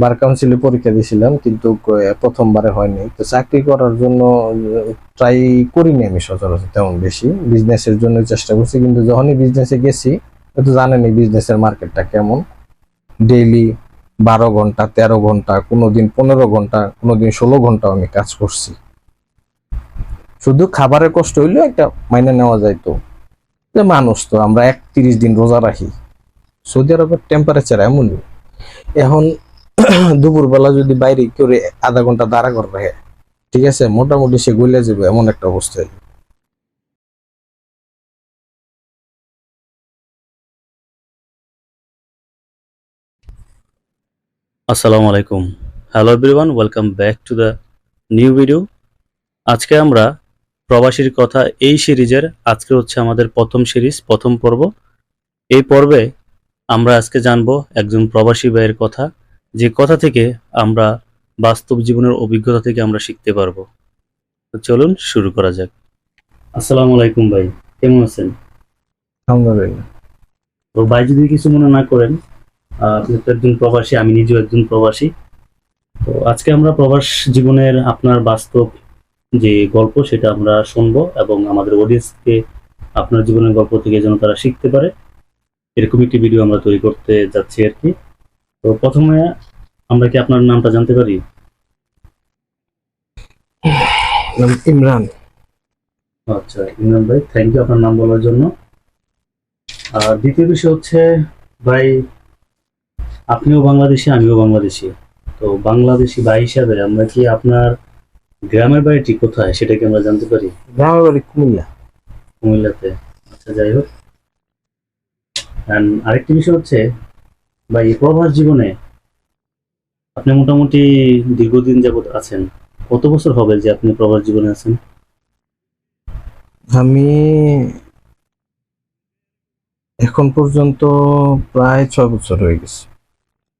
বার কাউন্সিলে পরীক্ষা দিয়েছিলাম, কিন্তু প্রথমবারে হয়নি। তো চাকরি করার জন্য ট্রাই করিনি আমি সচরাচর তেমন বেশি। বিজনেসের জন্য চেষ্টা করছি, কিন্তু যখনই বিজনেসে গেছি তো জানেনই বিজনেসের মার্কেটটা কেমন। ডেইলি বারো ঘণ্টা, তেরো ঘণ্টা, কোনোদিন পনেরো ঘণ্টা, কোনোদিন ষোলো ঘণ্টা আমি কাজ করছি। শুধু খাবারের কষ্ট হইলেও একটা মাইনে নেওয়া যাইতো যে মানুষ তো, আমরা একত্রিশ দিন রোজা রাখি। সৌদি আরবের টেম্পারেচার এমনই। এখন দুপুরবেলা যদি বাইরে করে আধা ঘণ্টা দাঁড়া করে রাখে, ঠিক আছে, মোটামুটি সে গলে যাবে এমন একটা অবস্থায় আসসালামু আলাইকুম। Hello everyone welcome back to the new video আজকে আমরা প্রবাসীর কথা এই সিরিজের, আজকে হচ্ছে আমাদের প্রথম সিরিজ, প্রথম পর্ব। এই পর্বে আমরা আজকে জানব একজন প্রবাসী ভাইয়ের কথা যে কথা থেকে আমরা বাস্তব জীবনের অভিজ্ঞতা থেকে আমরা শিখতে পারব। তো চলুন শুরু করা যাক। আসসালামু আলাইকুম ভাই কেমন আছেন? আলহামদুলিল্লাহ। তো ভাই যদি কিছু মনে না করেন আহ, আপনি তো একজন প্রবাসী আমি নিজেও একজন প্রবাসী। তো আজকে আমরা প্রবাস জীবনের আপনার বাস্তব যে গল্প সেটা আমরা শুনব এবং আমাদের অডিয়েন্সকে আপনার জীবনের গল্প থেকে যেন তারা শিখতে পারে। এরকম একটি ভিডিও আমরা তৈরি করতে যাচ্ছি আর কি। তো প্রথমে আমরা কি আপনার নামটা জানতে পারি? নাম ইমরান। আচ্ছা ইমরান ভাই থ্যাংক ইউ আপনার নাম বলার জন্য। আর দ্বিতীয় বিষয় হচ্ছে ভাই আপনিও বাংলাদেশি আমিও বাংলাদেশি। তো বাংলাদেশি ভাই হিসাবে আমরা কি আপনার গ্রামের বাড়িটি কোথায় সেটা কি আমরা জানতে পারি? গ্রামের বাড়ি কুমিল্লা। কুমিল্লাতে। আচ্ছা যাই হোক। আরেকটি বিষয় হচ্ছে ভাই এই প্রবাস জীবনে আপনি মোটামুটি দীর্ঘদিন যাবত আছেন। কত বছর হবে যে আপনি প্রবাস জীবনে আছেন? আমি এখন পর্যন্ত প্রায় ছয় বছর হয়ে গেছে।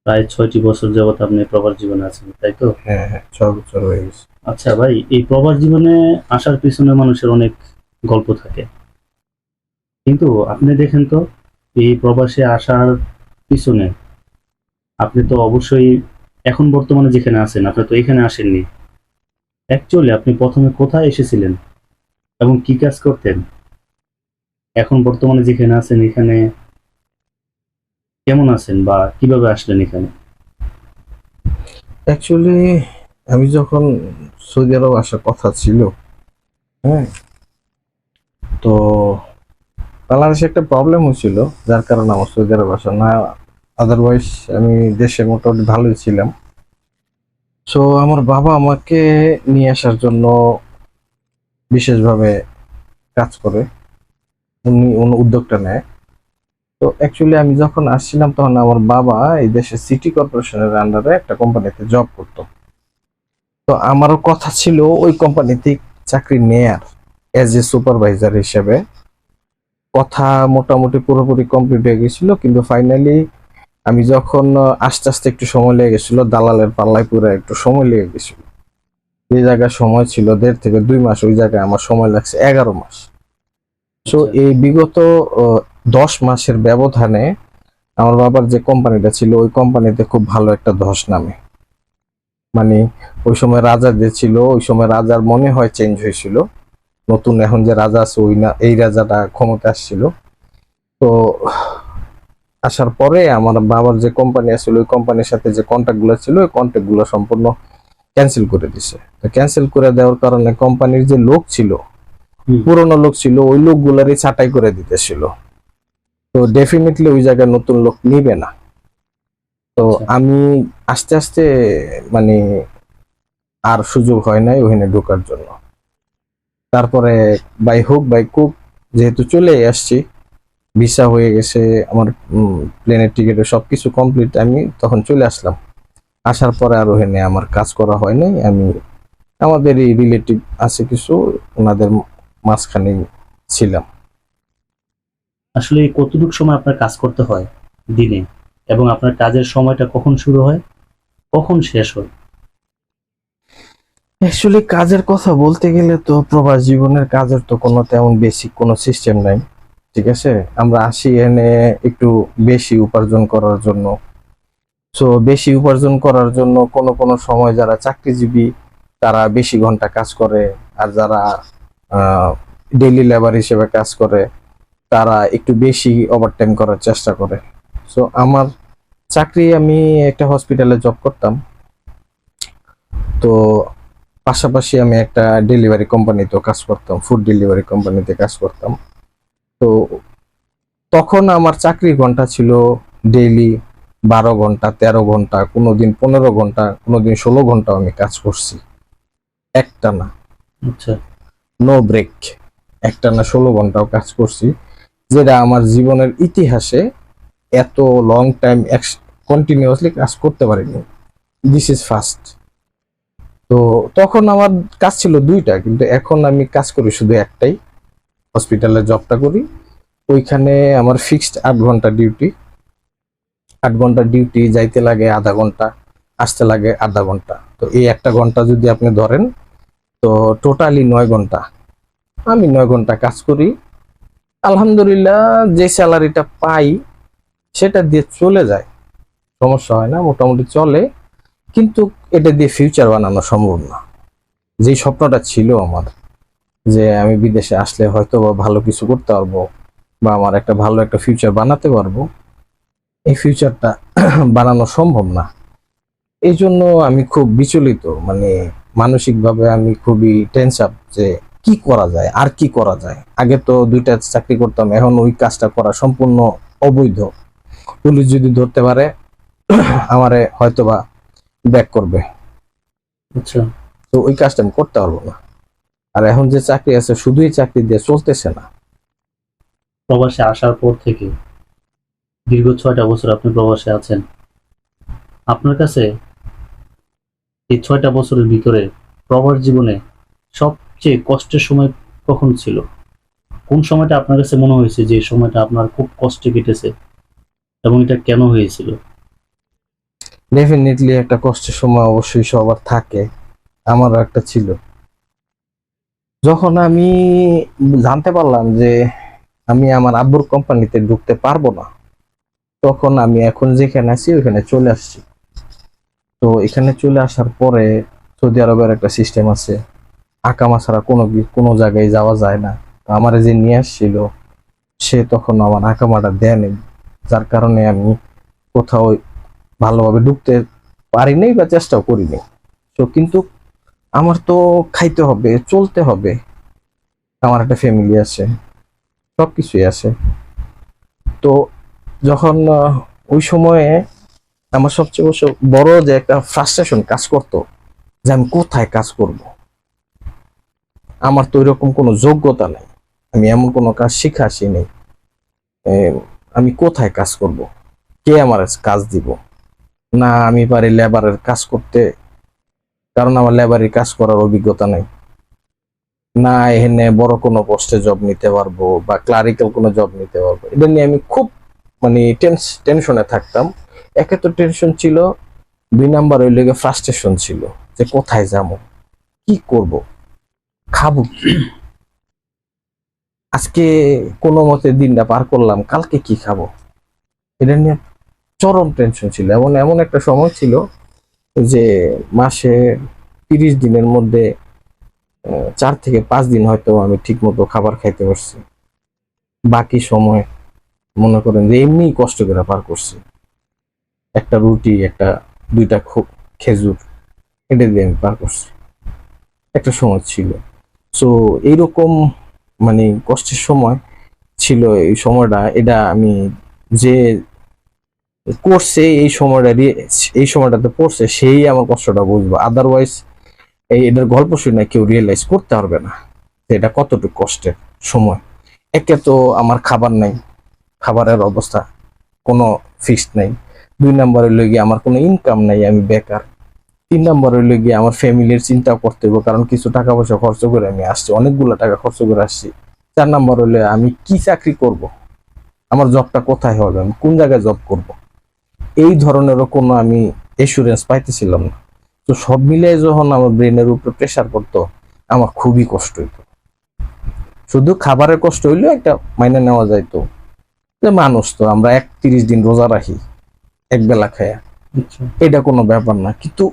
প্রায় ছয়টি বছর যাবত আপনি প্রবাস জীবনে আছেন তাই তো? হ্যাঁ হ্যাঁ ছয় বছর হয়ে গেছে। আচ্ছা ভাই এই প্রবাস জীবনে আসার পিছনে মানুষের অনেক গল্প থাকে। কিন্তু আপনি দেখেন তো এই প্রবাসে আসার পিছনে আপনি তো অবশ্যই এখন বর্তমানে যেখানে আছেন, আপনি তো এখানে আসেননি। অ্যাকচুয়ালি আপনি প্রথমে কোথায় এসেছিলেন এবং কি কাজ করতেন? এখন বর্তমানে যেখানে আছেন, এখানে কেমন আছেন বা কীভাবে আসলেন এখানে? অ্যাকচুয়ালি আমি যখন সৌদি আরব আসার কথা ছিল হ্যাঁ তো বাংলাদেশে একটা প্রবলেম হয়েছিল, যার কারণে আমার সৌদি আরব আসা না আদারওয়াইজ আমি দেশে মোটামুটি ভালোই ছিলাম। সো আমার বাবা আমাকে নিয়ে আসার জন্য বিশেষভাবে কাজ করে, উনি উদ্যোগটা নেয়। তো অ্যাকচুয়ালি আমি যখন আসছিলাম তখন আমার বাবা এই দেশের সিটি কর্পোরেশনের আন্ডারে একটা কোম্পানিতে জব করতো। তো আমারও কথা ছিল, ওই কোম্পানিতে চাকরি নেয়ার এজ এ সুপারভাইজার হিসেবে। কথা মোটামুটি পুরোপুরি কমপ্লিট হয়ে গেছিল কিন্তু ফাইনালি আমি যখন আস্তে আস্তে একটু সময় লেগে গেছিল দালালের পাল্লায় পুরো একটু সময় লেগে গেছিল। যে জায়গায় সময় ছিল দেড় থেকে দুই মাস ওই জায়গায় আমার সময় লাগছে এগারো মাস। সো আচ্ছা। এই বিগত দশ মাসের ব্যবধানে আমার বাবার যে কোম্পানিটা ছিল ওই কোম্পানিতে খুব ভালো একটা ধস নামে। মানে ওই সময় রাজা যে ছিল ওই সময় রাজার মনে হয় চেঞ্জ হয়েছিল। নতুন এখন যে রাজা আছে ওই না এই রাজাটা ক্ষমতা আসছিল। তো আসার পরে আমার বাবার যে কোম্পানি আছিল ওই কোম্পানির সাথে যে কন্ট্যাক্টগুলো ছিল ওই কন্ট্যাক্টগুলো সম্পূর্ণ ক্যান্সেল করে দিছে। তো ক্যান্সেল করে দেওয়ার কারণে কোম্পানির যে লোক ছিল। পুরনো লোক ছিল ওই লোকগুলারই ছাঁটাই করে দিতেছিল। তো ডেফিনেটলি ওই জায়গায় নতুন লোক নিবে না। তো আচ্ছা। আমি আস্তে আস্তে মানে আর সুযোগ হয় নাই ওখানে ঢোকার জন্য। তারপরে বাই হোক, বাই কুক, যেহেতু চলে আসছি, ভিসা হয়ে গেছে, আমার প্লেনের টিকিটে সবকিছু কমপ্লিট আমি তখন চলে আসলাম। আসার পরে আর ওখানে আমার কাজ করা হয় নাই, আমি আমাদের এই রিলেটিভ আছে কিছু, ওনাদের মাঝখানে ছিলাম। আসলে কতটুকু সময় আপনার কাজ করতে হয় দিনে? এবং আপনার কাজের সময়টা কখন শুরু হয়? কখন শেষ হয়? অ্যাকচুয়ালি কাজের কথা বলতে গেলে তো প্রবাস জীবনের কাজের তো কোনো তেমন বেসিক কোনো সিস্টেম নাই, ঠিক আছে? আমরা আসি এনে একটু বেশি উপার্জন করার জন্য। সো বেশি উপার্জন করার জন্য কোনো কোনো সময় যারা চাকরিজীবী, তারা বেশি ঘণ্টা কাজ করে। আর যারা ডেইলি লেবার হিসেবে কাজ করে, তারা একটু বেশি ওভারটাইম করার চেষ্টা করে। সো আমার চাকরি আমি একটা হসপিটালে জব করতাম। তো পাশাপাশি আমি একটা ডেলিভারি কোম্পানিতেও কাজ করতাম ফুড ডেলিভারি কোম্পানিতে কাজ করতাম। তো তখন আমার চাকরির ঘণ্টা ছিল ডেইলি বারো ঘণ্টা তেরো ঘণ্টা কোনো দিন পনেরো ঘণ্টা কোনো দিন ষোলো ঘণ্টা আমি কাজ করছি। একটা না। আচ্ছা। নো ব্রেক একটা না ষোলো ঘন্টাও কাজ করছি যেটা আমার জীবনের ইতিহাসে এত লং টাইম কন্টিনিউয়াসলি কাজ করতে পারিনি। দিস ইজ ফার্স্ট তো তখন আমার কাজ ছিল দুইটা, কিন্তু এখন আমি কাজ করি শুধু একটাই হসপিটালে জবটা করি। ওইখানে আমার ফিক্সড আট ঘণ্টা ডিউটি আট ঘণ্টা ডিউটি যাইতে লাগে আধা ঘণ্টা, আসতে লাগে আধা ঘণ্টা। তো এই একটা ঘণ্টা যদি আপনি ধরেন, তো টোটালি নয় ঘণ্টা। আমি নয় ঘণ্টা কাজ করি। আলহামদুলিল্লাহ, যে স্যালারিটা পাই, সেটা দিয়ে চলে যায়। সমস্যা হয় না, মোটামুটি চলে। কিন্তু এটা দিয়ে ফিউচার বানানো সম্ভব না। যেই স্বপ্নটা ছিল আমার, যে আমি বিদেশে আসলে হয়তো বা ভালো কিছু করতে পারব বা আমার একটা ভালো একটা ফিউচার বানাতে পারব, এই ফিউচারটা বানানো সম্ভব না। এই জন্য আমি খুব বিচলিত মানে মানসিকভাবে আমি খুবই টেন্স আপ যে কি করা যায়, আর কি করা যায়। আগে তো দুইটা চাকরি করতাম, এখন ওই কাজটা করা সম্পূর্ণ অবৈধ। পুলিশ যদি ধরতে পারে, আমারে হয়তোবা ব্যাক করবে। আচ্ছা। তো ওই কাজটা আমি করতে পারব না। আর এখন যে চাকরি আছে শুধুই চাকরি দিয়ে চলতেছে না। প্রবাসে আসার পর থেকে দীর্ঘ ছয়টা বছর আপনি প্রবাসে আছেন। আপনার কাছে এই ছয়টা বছরের ভিতরে প্রবাস জীবনে সবচেয়ে কষ্টের সময় কখন ছিল? কোন সময়টা আপনার কাছে মনে হয়েছে যে এই সময়টা আপনার খুব কষ্টে কেটেছে এবং এটা কেন হয়েছিল? ডেফিনেটলি একটা কষ্টের সময় অবশ্যই সবার থাকে। আমারও একটা ছিল। যখন আমি জানতে পারলাম যে আমি আমার আব্বুর কোম্পানিতে ঢুকতে পারব না, তখন আমি এখন যেখানে আছি ওইখানে চলে আসছি। তো এখানে চলে আসার পরে সৌদি আরবের একটা সিস্টেম আছে। আকামা ছাড়া কোনো কোনো জায়গায় যাওয়া যায় না। তো আমার যে নিয়ে আসছিল, সে তখন আমার আকামাটা দেয়নি। যার কারণে আমি কোথাও ভালোভাবে ঢুকতে পারিনি বা চেষ্টাও করিনি তো কিন্তু আমার তো খাইতে হবে, চলতে হবে। আমার একটা ফ্যামিলি আছে সব কিছুই আছে। তো যখন ওই সময়ে আমার সবচেয়ে বড়- যে একটা ফ্রাস্ট্রেশন কাজ করতো, যে আমি কোথায় কাজ করব? আমার তো এরকম কোনো যোগ্যতা নেই। আমি এমন কোনো কাজ শিখা আসি নেই আমি কোথায় কাজ করব? কে আমার কাজ দিব? না, আমি পারি লেবারের কাজ করতে, কারণ আমার লেবারের কাজ করার অভিজ্ঞতা নেই। না, এখানে বড় কোনো পোস্টে জব নিতে পারব বা ক্লারিক্যাল কোনো জব নিতে পারব। এটা নিয়ে আমি খুব মানে টেন্স টেনশনে থাকতাম। একে তো টেনশন ছিল, দুই নাম্বার ওই লেগে ফ্রাস্ট্রেশন ছিল, যে কোথায় যাব, কি করব, খাব কি? আজকে কোনো মতে দিনটা পার করলাম, কালকে কি খাব? এটা নিয়ে চরম টেনশন ছিল এমন এমন একটা সময় ছিল যে মাসে তিরিশ দিনের মধ্যে চার থেকে পাঁচ দিন হয়তো আমি ঠিক মতো খাবার খাইতে পারছি। বাকি সময় মনে করেন যে এমনি কষ্ট করে পার করছি। একটা রুটি, একটা, দুইটা খেজুর, এটা দিয়ে আমি পার করছি। একটা সময় ছিল। সো এইরকম মানে কষ্টের সময় ছিল এই সময়টা। এটা আমি যে করছে এই সময়টা এই সময়টাতে পড়ছে, সেই আমার কষ্টটা বুঝব। আদারওয়াইজ এই এটার গল্প শুনে কেউ রিয়েলাইজ করতে পারবে না এটা কতটুকু কষ্টের সময়। একে তো আমার খাবার নাই, খাবারের অবস্থা কোনো ফিক্সড নাই। দুই নাম্বার হইল গিয়ে আমার কোনো ইনকাম নাই, আমি বেকার। তিন নাম্বার হইল গিয়ে আমার ফ্যামিলির চিন্তা করতে হবে কারণ কিছু টাকা পয়সা খরচ করে আমি আসছি, অনেকগুলো টাকা খরচ করে আসছি। চার নাম্বার হইলে আমি কি চাকরি করব? আমার জবটা কোথায় হবে? আমি কোন জায়গায় জব করব? এই ধরনেরও কোনো আমি এসুরেন্স পাইতেছিলাম না। তো সব মিলিয়ে যখন আমার ব্রেনের উপরে প্রেশার পড়তো আমার খুবই কষ্ট হইতো। শুধু খাবারের কষ্ট হইলেও একটা মাইনে নেওয়া যাইতো। যে মানুষ তো আমরা এক তিরিশ দিন রোজা রাখি এক বেলা খায়া। আচ্ছা। এটা কোনো ব্যাপার না। কিন্তু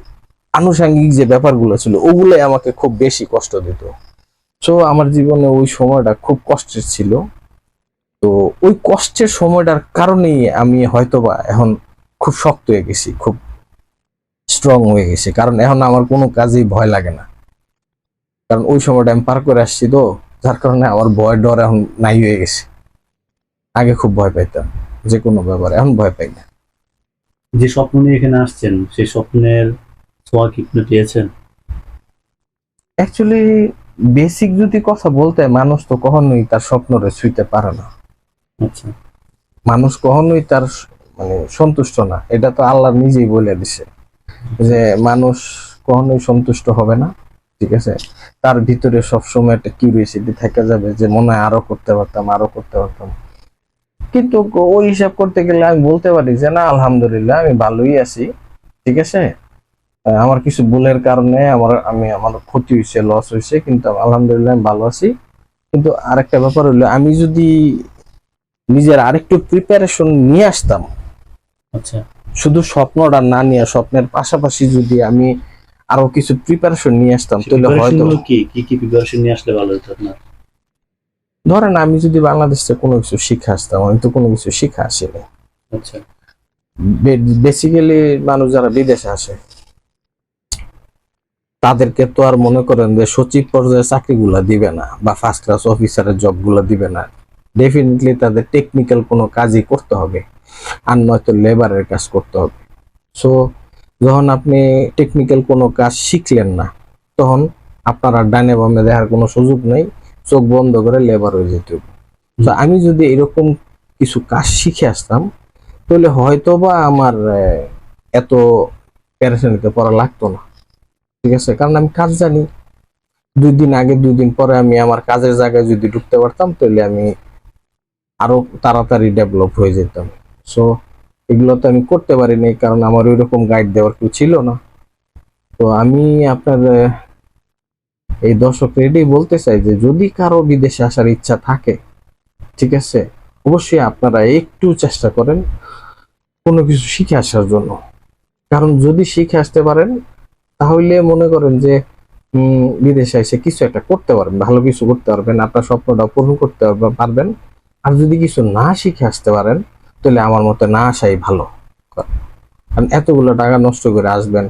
আনুষাঙ্গিক যে ব্যাপারগুলো ছিল ওগুলোই আমাকে খুব বেশি কষ্ট দিত। তো আমার জীবনে ওই সময়টা খুব কষ্টের ছিল। তো ওই কষ্টের সময়টার কারণেই আমি হয়তোবা এখন খুব শক্ত হয়ে গেছি খুব স্ট্রং হয়ে গেছি। কারণ এখন আমার কোনো কাজেই ভয় লাগে না। কারণ ওই সময়টা আমি পার করে আসছি তো যার কারণে আমার ভয় ডর এখন নাই হয়ে গেছে। আগে খুব ভয় পাইতাম যে কোনো ব্যাপারে এখন ভয় পাই না। যে স্বপ্ন নিয়ে এখানে আসছেন সেই স্বপ্নের ছোঁয়া কি আপনি পেয়েছেন? অ্যাকচুয়ালি বেসিক যদি কথা বলতে মানুষ তো কখনোই তার স্বপ্নরে ছুঁইতে পারে না। আচ্ছা। মানুষ কখনোই তার মানে সন্তুষ্ট না। এটা তো আল্লাহ নিজেই বলে দিছে যে মানুষ কখনোই সন্তুষ্ট হবে না, ঠিক আছে? তার ভিতরে সবসময় একটা কিউরিয়াসিটি থেকে যাবে যে মনে হয় আরও করতে পারতাম, আরও করতে পারতাম। কিন্তু ওই হিসাব করতে গেলে আমি বলতে পারি যে না, আলহামদুলিল্লাহ, আমি ভালোই আছি, ঠিক আছে? আমার কিছু ভুলের কারণে আমার, আমি, আমার ক্ষতি হয়েছে লস হয়েছে কিন্তু আলহামদুলিল্লাহ আমি ভালো আছি। কিন্তু আরেকটা ব্যাপার হলো, আমি যদি নিজের আরেকটু প্রিপারেশন নিয়ে আসতাম আচ্ছা। শুধু স্বপ্নটা না নিয়ে স্বপ্নের পাশাপাশি যদি আমি আরও কিছু প্রিপারেশন নিয়ে আসতাম তাহলে হয়তো কি? কি কি প্রিপারেশন নিয়ে আসলে ভালো হতো আপনার? ধরেন আমি যদি বাংলাদেশ কোনো কিছু শিখে আসতাম আমি তো কোনো কিছু শিখে আসিনি। আচ্ছা। বেসিক্যালি মানুষ যারা বিদেশে আসে তাদেরকে তো আর মনে করেন যে সচিব পর্যায়ে চাকরিগুলা দিবে না বা ফার্স্ট ক্লাস অফিসারের জবগুলো দিবে না। ডেফিনেটলি তাদের টেকনিক্যাল কোনো কাজই করতে হবে। আর নয়তো লেবারের কাজ করতে হবে। সো যখন আপনি টেকনিক্যাল কোনো কাজ শিখলেন না, তখন আপনার আর ডানে বামে দেখার কোনো সুযোগ নেই, চোখ বন্ধ করে লেবার হয়ে যেতে হবে। তো আমি যদি এরকম কিছু কাজ শিখে আসতাম, তাহলে হয়তো বা আমার এত প্যারেশানিতে পড়া লাগতো না। ঠিক আছে? কারণ আমি কাজ জানি। দুই দিন আগে, দুই দিন পরে আমি আমার কাজের জায়গায় যদি ঢুকতে পারতাম, তাহলে আমি আরও তাড়াতাড়ি ডেভেলপ হয়ে যেতাম। সো এগুলো তো আমি করতে পারিনি কারণ আমার ওই রকম গাইড দেওয়ার কেউ ছিল না। তো আমি আপনার এই দর্শক রেডি বলতে চাই যে যদি কারও বিদেশে আসার ইচ্ছা থাকে, ঠিক আছে, অবশ্যই আপনারা একটু চেষ্টা করেন কোনো কিছু শিখে আসার জন্য। কারণ যদি শিখে আসতে পারেন, তাহলে মনে করেন যে বিদেশে এসে কিছু একটা করতে পারবেন, ভালো কিছু করতে পারবেন, আপনার স্বপ্নটা পূরণ করতে পারবেন। আর যদি কিছু না শিখে আসতে পারেন তাহলে আমার মতে না আসাই ভালো। কারণ এতগুলো টাকা নষ্ট করে আসবেন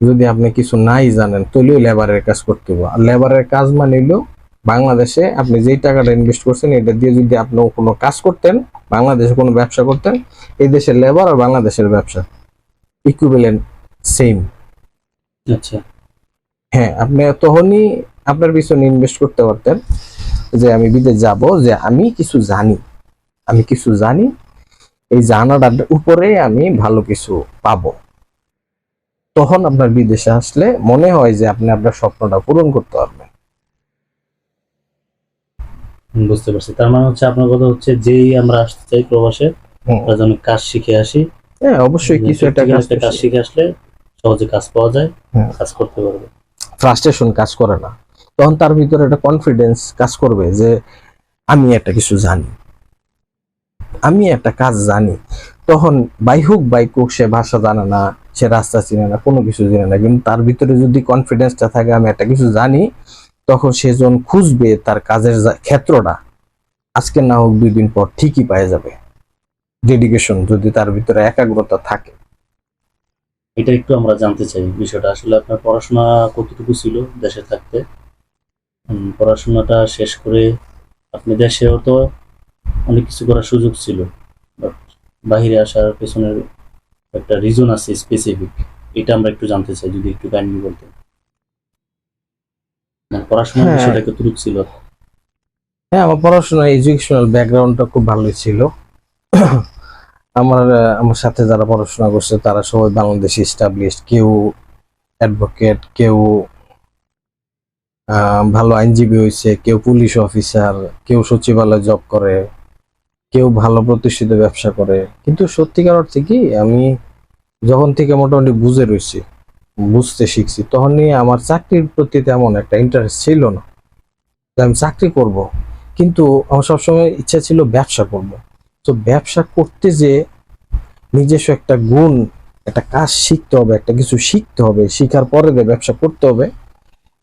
যদি আপনি কিছু নাই জানেন তাহলেও লেবারের কাজ করতে হবে আর লেবারের কাজ মানে হলো বাংলাদেশে আপনি যেই টাকাটা ইনভেস্ট করছেন এটা দিয়ে যদি আপনি কোনো কাজ করতেন বাংলাদেশে কোনো ব্যবসা করতেন এই দেশের লেবার আর বাংলাদেশের ব্যবসা ইকুইভ্যালেন্ট সেম আচ্ছা। হ্যাঁ আপনি তখনই আপনার পিছনে ইনভেস্ট করতে পারতেন যে আমি বিদেশ যাব যে আমি কিছু জানি। আমি কিছু জানি এই জানাটার উপরে আমি ভালো কিছু পাবো। তখন আপনার বিদেশে আসলে মনে হয় যে আপনি আপনার স্বপ্নটা পূরণ করতে পারবেন। বুঝতে পারছি। তার মানে হচ্ছে আপনার কথা হচ্ছে যেই আমরা আসতে চাই প্রবাসে। আমরা যেন কাজ শিখে আসি। হ্যাঁ অবশ্যই কিছু একটা কাজ শিখে আসলে সহজে কাজ পাওয়া যায় হুম। কাজ করতে পারবে। ফ্রাস্ট্রেশন কাজ করে না। তখন তার ভিতরে একটা কনফিডেন্স কাজ করবে যে আমি একটা কিছু জানি। আমি একটা কাজ জানি। তখন বাই হোক বাই হোক সে ভাষা জানে না, সে রাস্তা চিনে না, কোনো কিছু জানে না। কিন্তু তার ভিতরে যদি কনফিডেন্সটা থাকে, আমি একটা কিছু জানি, তখন সেজন খুঁজবে তার কাজের ক্ষেত্রটা, আজকে না হোক দুই দিন পর ঠিকই পেয়ে যাবে। ডেডিকেশন যদি তার ভিতরে একাগ্রতা থাকে। এটা একটু আমরা জানতে চাই বিষয়টা। আসলে আপনার পড়াশোনা কতটুকু ছিল দেশে থাকতে? পড়াশোনাটা শেষ করে আপনি দেশেও তো অনেক কিছু করার সুযোগ ছিল বাট বাইরে আসার পেছনের একটা রিজন আছে স্পেসিফিক এটা আমরা একটু জানতে চাই যদি একটু কাইন্ডলি বলতেন। মানে পড়াশোনার হ্যাঁ। বিষয়টা কতটুকু ছিল? হ্যাঁ আমার পড়াশোনা এডুকেশনাল ব্যাকগ্রাউন্ডটা খুব ভালোই ছিল। আমার আমার সাথে যারা পড়াশোনা করছে তারা সবাই বাংলাদেশে স্টাবলিশড কেউ অ্যাডভোকেট কেউ ভালো আইনজীবী হয়েছে কেউ পুলিশ অফিসার কেউ সচিবালয় জব করে। কেউ ভালো প্রতিষ্ঠিত ব্যবসা করে। কিন্তু সত্যিকার অর্থে কি, আমি যখন থেকে মোটামুটি বুঝে রয়েছি, বুঝতে শিখছি, তখনই আমার চাকরির প্রতি তেমন একটা ইন্টারেস্ট ছিল না। আমি চাকরি করব। কিন্তু আমার সবসময় ইচ্ছা ছিল ব্যবসা করব। তো ব্যবসা করতে যে নিজস্ব একটা গুণ, একটা কাজ শিখতে হবে, একটা কিছু শিখতে হবে, শিখার পরে যে ব্যবসা করতে হবে,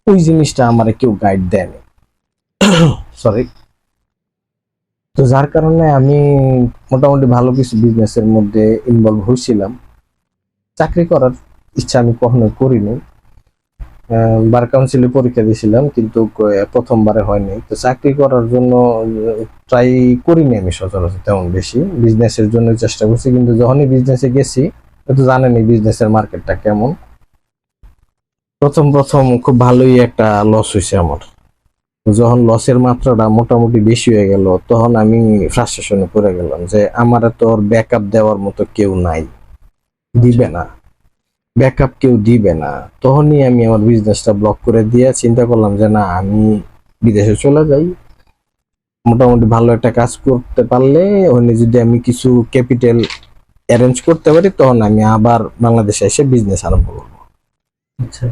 ওই জিনিসটা আমার কেউ গাইড দেয়নি। সরি তো যার কারণে আমি মোটামুটি ভালো কিছু বিজনেসের মধ্যে ইনভলভ হয়েছিলাম চাকরি করার ইচ্ছা আমি কখনো করিনি। বার কাউন্সিলে পরীক্ষা দিয়েছিলাম, কিন্তু প্রথমবারে হয়নি। তো চাকরি করার জন্য ট্রাই করিনি আমি সচরাচর তেমন বেশি। বিজনেসের জন্য চেষ্টা করছি, কিন্তু যখনই বিজনেসে গেছি, তো জানেনই বিজনেসের মার্কেটটা কেমন। প্রথম প্রথম খুব ভালোই একটা লস হয়েছে আমার। যখন লসের মাত্রাটা মোটামুটি বেশি হয়ে গেল, তখন আমি ফ্রাস্ট্রেশনে পড়ে গেলাম যে আমার তো ওর ব্যাকআপ দেওয়ার মতো কেউ নাই। দিবে না। ব্যাকআপ কেউ দিবে না। তখনই আমি আমার বিজনেসটা ব্লক করে দিয়ে চিন্তা করলাম যে না, আমি বিদেশে চলে যাই। মোটামুটি ভালো একটা কাজ করতে পারলে ওখানে যদি আমি কিছু ক্যাপিটাল অ্যারেঞ্জ করতে পারি, তখন আমি আবার বাংলাদেশে এসে বিজনেস আরম্ভ করব। আচ্ছা।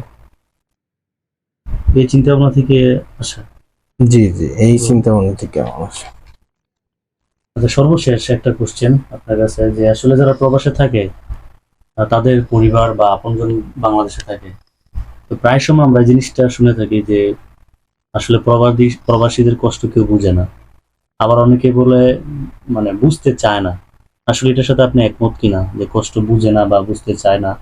এই চিন্তা ভাবনা থেকে আসা। জি জি এই চিন্তা ভাবনা থেকে আমার আচ্ছা সর্বশেষ একটা কোশ্চেন আপনার কাছে যে আসলে যারা প্রবাসে থাকে তাদের পরিবার বা আপনজন বাংলাদেশে থাকে তো প্রায় সময় আমরা জিনিসটা শুনে থাকি যে আসলে প্রবাসী প্রবাসীদের কষ্ট কেউ বুঝে না। আবার অনেকে বলে মানে বুঝতে চায় না। আসলে এটার সাথে আপনি একমত কিনা? যে কষ্ট বুঝে না বা বুঝতে চায় না?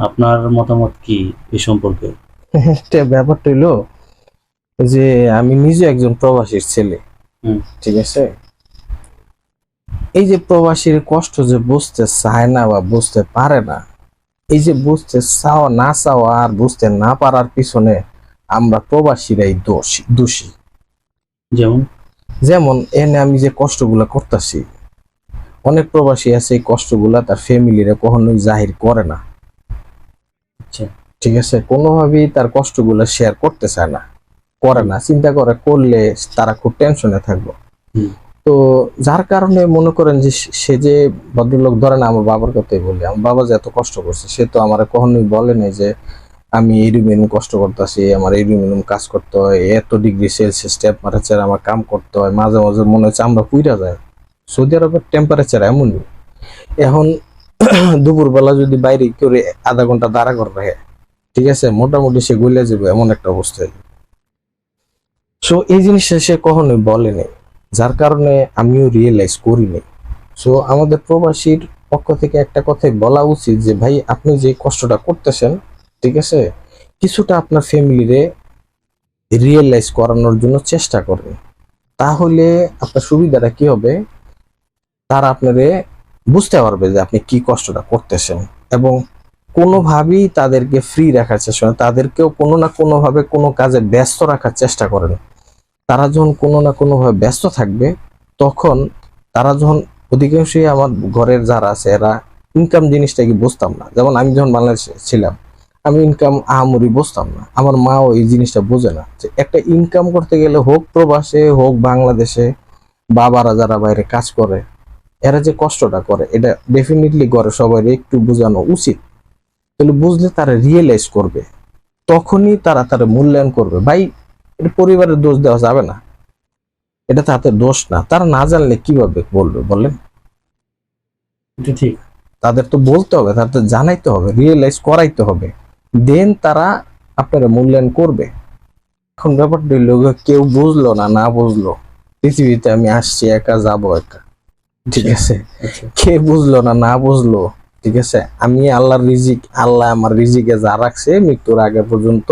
আপনার মতামত কি এই সম্পর্কে? ব্যাপারটা হইল যে আমি নিজে একজন প্রবাসীর ছেলে ঠিক আছে? এই যে প্রবাসীর কষ্ট যে বুঝতে চায় না বা বুঝতে পারে না এই যে বুঝতে চাওয়া না চাওয়া আর বুঝতে না পারার পিছনে আমরা প্রবাসীরাই দোষী দোষী। যেমন? যেমন এনে আমি যে কষ্টগুলা করতেছি অনেক প্রবাসী আছে এই কষ্টগুলা তার ফ্যামিলিরে কখনোই জাহির করে না। আচ্ছা। ঠিক আছে? কোনোভাবেই তার কষ্টগুলো শেয়ার করতে চায় না। করে না চিন্তা করে করলে তারা খুব টেনশনে থাকব। তো যার কারণে মনে করেন যে সে- যে ভদ্রলোক ধরেন আমার বাবার কথাই বলি আমার বাবা যে এত কষ্ট করছে সে তো আমার কখনোই বলে নাই যে আমি এইরকম এরকম কষ্ট করতেছি আমার এইরকম এরকম কাজ করতে হয় এত ডিগ্রি সেলসিয়াস টেম্পারেচার আমার কাম করতে হয় মাঝে মাঝে মনে হচ্ছে আমরা পুইরা যায় সৌদি আরবের টেম্পারেচার এমনই। এখন দুপুরবেলা যদি বাইরে করে আধা ঘণ্টা দাঁড়া করে রাখে ঠিক আছে মোটামুটি সে গলে যাবে এমন একটা অবস্থায় সো এই জিনিসটা সে কখনোই বলেনি, যার কারণে আমিও রিয়েলাইজ করিনি। সো আমাদের প্রবাসীর পক্ষ থেকে একটা কথাই বলা উচিত যে, ভাই, আপনি যে কষ্টটা করতেছেন, ঠিক আছে? কিছুটা আপনার ফ্যামিলিরে রিয়েলাইজ করানোর জন্য চেষ্টা করেন। তাহলে আপনার সুবিধাটা কি হবে? তারা আপনারে বুঝতে পারবে যে আপনি কি কষ্টটা করতেছেন এবং কোনোভাবেই তাদেরকে ফ্রি রাখার চেষ্টা করেন তাদেরকেও কোনো না কোনোভাবে কোনো কাজে ব্যস্ত রাখার চেষ্টা করেন তারা যখন কোনো না কোনোভাবে ব্যস্ত থাকবে, তখন তারা যখন অধিকাংশই আমার ঘরের যারা আছে, এরা ইনকাম জিনিসটা কি বুঝতাম না। যেমন আমি যখন বাংলাদেশে ছিলাম, আমি ইনকাম আহামরি বুঝতাম না। আমার মাও এই জিনিসটা বোঝে না যে একটা ইনকাম করতে গেলে হোক প্রবাসে, হোক বাংলাদেশে, বাবারা যারা বাইরে কাজ করে, এরা যে কষ্টটা করে, এটা ডেফিনেটলি করে সবাই একটু বোঝানো উচিত। তাহলে বুঝলে তারা রিয়েলাইজ করবে। তখনই তারা তারা মূল্যায়ন করবে। ভাই এটা পরিবারের দোষ দেওয়া যাবে না। এটা তাদের দোষ না। তারা না জানলে কীভাবে বলবে বলেন? ঠিক। তাদের তো বলতে হবে তাদের জানাইতে হবে রিয়েলাইজ করাইতে হবে। দেন তারা আপনারা মূল্যায়ন করবে। এখন ব্যাপারটা হইল কেউ বুঝলো না না বুঝলো। পৃথিবীতে আমি আসছি একা যাব একা। ঠিক আছে? আচ্ছা। কে বুঝলো না না বুঝলো? ঠিক আছে? আমি আল্লাহর রিজিক আল্লাহ আমার রিজিকে যা রাখছে মৃত্যুর আগে পর্যন্ত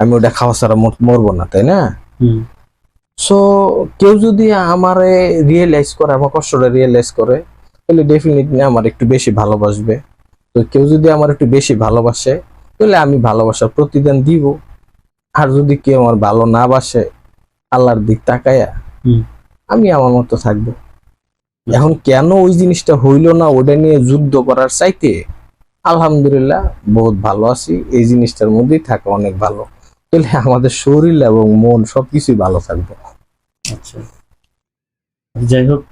আমি ওটা খাওয়া ছাড়া মরবো না তাই না? সো কেউ যদি আমারে রিয়েলাইজ করে আমার কষ্টটা রিয়েলাইজ করে তাহলে ডেফিনেটলি আমার একটু বেশি ভালোবাসবে। তো কেউ যদি আমার একটু বেশি ভালোবাসে তাহলে আমি ভালোবাসার প্রতিদান দিব। আর যদি কেউ আমার ভালো না বাসে আল্লাহর দিক তাকায়া আমি আমার মতো থাকব। এখন কেন ওই জিনিসটা হইল না? ওটা নিয়ে যুদ্ধ করার চাইতে আলহামদুলিল্লাহ বহুত ভালো আছি। এই জিনিসটার মধ্যেই থাকা অনেক ভালো। তাহলে আমাদের শরীর এবং মন সবকিছুই ভালো থাকবে। আচ্ছা। যাই হোক,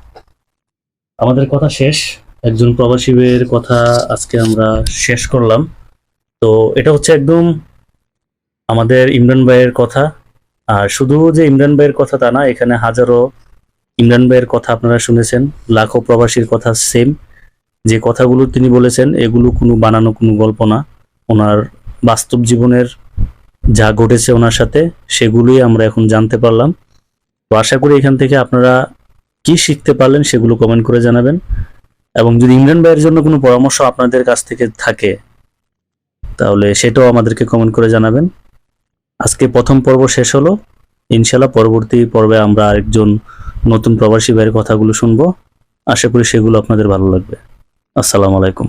আমাদের কথা শেষ। একজন প্রবাসী ভাইয়ের কথা আজকে আমরা শেষ করলাম। তো এটা হচ্ছে একদম আমাদের ইমরান ভাইয়ের কথা। আর শুধু যে ইমরান ভাইয়ের কথা তা না, এখানে হাজারো ইমরান ভাইয়ের কথা আপনারা শুনেছেন, লাখো প্রবাসীর কথা সেম যে কথাগুলো তিনি বলেছেন, এগুলো কোনো বানানো, কোনো গল্প না। ওনার বাস্তব জীবনের যা ঘটেছে ওনার সাথে, সেগুলোই আমরা এখন জানতে পারলাম। তো আশা করি এখান থেকে আপনারা কি শিখতে পারলেন সেগুলো কমেন্ট করে জানাবেন। এবং যদি ইমরান ভাইয়ের জন্য কোনো পরামর্শ আপনাদের কাছ থেকে থাকে, তাহলে সেটাও আমাদেরকে কমেন্ট করে জানাবেন। আজকে প্রথম পর্ব শেষ হলো। ইনশাল্লাহ পরবর্তী পর্বে আমরা আরেকজন নতুন প্রবাসী ভাইয়ের কথাগুলো শুনব। আশা করি সেগুলো আপনাদের ভালো লাগবে। আসসালামু আলাইকুম।